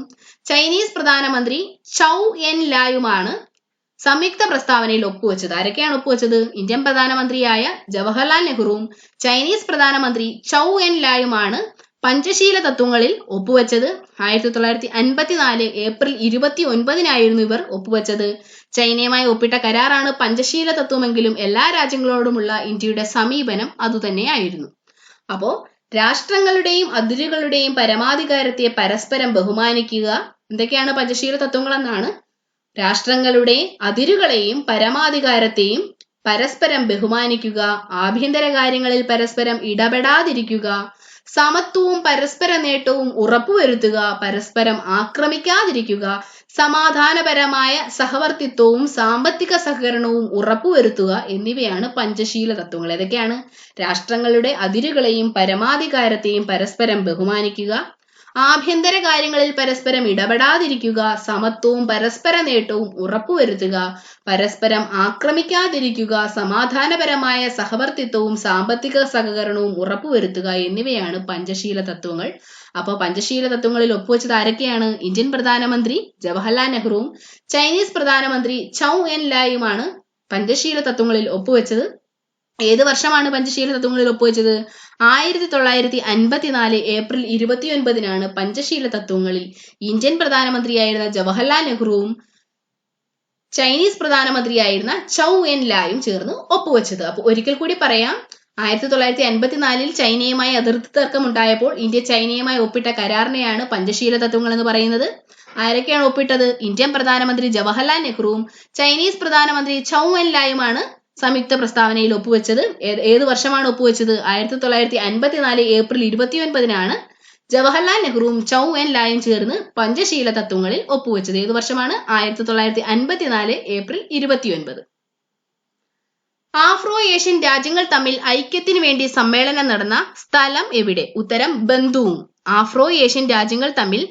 Speaker 1: ചൈനീസ് പ്രധാനമന്ത്രി ചൗ എൻ ലായുമാണ് സംയുക്ത പ്രസ്താവനയിൽ ഒപ്പുവെച്ചത്. ആരൊക്കെയാണ് ഒപ്പുവെച്ചത്? ഇന്ത്യൻ പ്രധാനമന്ത്രിയായ ജവഹർലാൽ നെഹ്റുവും ചൈനീസ് പ്രധാനമന്ത്രി ചൗ എൻ ലായുമാണ് പഞ്ചശീല തത്വങ്ങളിൽ ഒപ്പുവെച്ചത്. ആയിരത്തി തൊള്ളായിരത്തി അൻപത്തിനാല് ഏപ്രിൽ ഇരുപത്തി ഒൻപതിനായിരുന്നു ഇവർ ഒപ്പുവെച്ചത്. ചൈനയുമായി ഒപ്പിട്ട കരാറാണ് പഞ്ചശീല തത്വമെങ്കിലും എല്ലാ രാജ്യങ്ങളോടുമുള്ള ഇന്ത്യയുടെ സമീപനം അതുതന്നെയായിരുന്നു. അപ്പോ രാഷ്ട്രങ്ങളുടെയും അതിരുകളുടെയും പരമാധികാരത്തെ പരസ്പരം ബഹുമാനിക്കുക എന്തൊക്കെയാണ് പഞ്ചശീല തത്വങ്ങളെന്നാണ്? രാഷ്ട്രങ്ങളുടെ അതിരുകളെയും പരമാധികാരത്തെയും പരസ്പരം ബഹുമാനിക്കുക ആഭ്യന്തര കാര്യങ്ങളിൽ പരസ്പരം ഇടപെടാതിരിക്കുക സമത്വവും പരസ്പര നേട്ടവും ഉറപ്പുവരുത്തുക പരസ്പരം ആക്രമിക്കാതിരിക്കുക സമാധാനപരമായ സഹവർത്തിത്വവും സാമ്പത്തിക സഹകരണവും ഉറപ്പുവരുത്തുക എന്നിവയാണ് പഞ്ചശീല തത്വങ്ങൾ. ഏതൊക്കെയാണ് രാഷ്ട്രങ്ങളുടെ അതിരുകളെയും പരമാധികാരത്തെയും പരസ്പരം ബഹുമാനിക്കുക ആഭ്യന്തര കാര്യങ്ങളിൽ പരസ്പരം ഇടപെടാതിരിക്കുക സമത്വവും പരസ്പര നേട്ടവും ഉറപ്പുവരുത്തുക പരസ്പരം ആക്രമിക്കാതിരിക്കുക സമാധാനപരമായ സഹവർത്തിത്വവും സാമ്പത്തിക സഹകരണവും ഉറപ്പുവരുത്തുക എന്നിവയാണ് പഞ്ചശീല തത്വങ്ങൾ. അപ്പോൾ പഞ്ചശീല തത്വങ്ങളിൽ ഒപ്പുവെച്ചത് ആരൊക്കെയാണ്? ഇന്ത്യൻ പ്രധാനമന്ത്രി ജവഹർലാൽ നെഹ്റുവും ചൈനീസ് പ്രധാനമന്ത്രി ചൗ എൻ ലായുമാണ് പഞ്ചശീല തത്വങ്ങളിൽ ഒപ്പുവെച്ചത്. ഏത് വർഷമാണ് പഞ്ചശീല തത്വങ്ങളിൽ ഒപ്പുവെച്ചത്? ആയിരത്തി തൊള്ളായിരത്തി അൻപത്തിനാല് ഏപ്രിൽ ഇരുപത്തിയൊൻപതിനാണ് പഞ്ചശീല തത്വങ്ങളിൽ ഇന്ത്യൻ പ്രധാനമന്ത്രിയായിരുന്ന ജവഹർലാൽ നെഹ്റുവും ചൈനീസ് പ്രധാനമന്ത്രിയായിരുന്ന ചൗ എൻ ലായും ചേർന്ന് ഒപ്പുവെച്ചത്. അപ്പൊ ഒരിക്കൽ കൂടി പറയാം. ആയിരത്തി തൊള്ളായിരത്തി അൻപത്തിനാലിൽ ചൈനയുമായി അതിർത്തി തർക്കം ഉണ്ടായപ്പോൾ ഇന്ത്യ ചൈനയുമായി ഒപ്പിട്ട കരാറിനെയാണ് പഞ്ചശീല തത്വങ്ങൾ എന്ന് പറയുന്നത്. ആരൊക്കെയാണ് ഒപ്പിട്ടത്? ഇന്ത്യൻ പ്രധാനമന്ത്രി ജവഹർലാൽ നെഹ്റുവും ചൈനീസ് പ്രധാനമന്ത്രി ചൗ എൻ ലായുമാണ് സംയുക്ത പ്രസ്താവനയിൽ ഒപ്പുവെച്ചത്. ഏത് വർഷമാണ് ഒപ്പുവെച്ചത്? ആയിരത്തി തൊള്ളായിരത്തി അൻപത്തിനാല് ഏപ്രിൽ ഇരുപത്തിയൊൻപതിനാണ് ജവഹർലാൽ നെഹ്റുവും ചൗ എൻ ലായും ചേർന്ന് പഞ്ചശീല തത്വങ്ങളിൽ ഒപ്പുവെച്ചത്. ഏത് വർഷമാണ്? ആയിരത്തി തൊള്ളായിരത്തി അൻപത്തിനാല് ഏപ്രിൽ ഇരുപത്തിയൊൻപത്. ആഫ്രോ ഏഷ്യൻ രാജ്യങ്ങൾ തമ്മിൽ ഐക്യത്തിന് വേണ്ടി സമ്മേളനം നടന്ന സ്ഥലം എവിടെ? ഉത്തരം ബന്ധുവും. ആഫ്രോ ഏഷ്യൻ രാജ്യങ്ങൾ തമ്മിൽ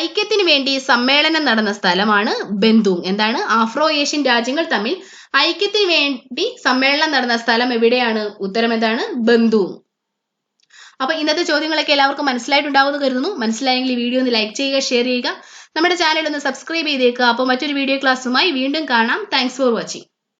Speaker 1: ഐക്യത്തിന് വേണ്ടി സമ്മേളനം നടന്ന സ്ഥലമാണ് ബന്ധുവും. എന്താണ്? ആഫ്രോ ഏഷ്യൻ രാജ്യങ്ങൾ തമ്മിൽ ഐക്യത്തിന് വേണ്ടി സമ്മേളനം നടന്ന സ്ഥലം എവിടെയാണ്? ഉത്തരം എന്താണ്? ബന്ധുവും. അപ്പൊ ഇന്നത്തെ ചോദ്യങ്ങളൊക്കെ എല്ലാവർക്കും മനസ്സിലായിട്ടുണ്ടാവുമെന്ന് കരുതുന്നു. മനസ്സിലായെങ്കിൽ ഈ വീഡിയോ ഒന്ന് ലൈക്ക് ചെയ്യുക ഷെയർ ചെയ്യുക. നമ്മുടെ ചാനൽ ഒന്ന് സബ്സ്ക്രൈബ് ചെയ്തേക്കുക. അപ്പോൾ മറ്റൊരു വീഡിയോ ക്ലാസ്സുമായി വീണ്ടും കാണാം. Thanks for watching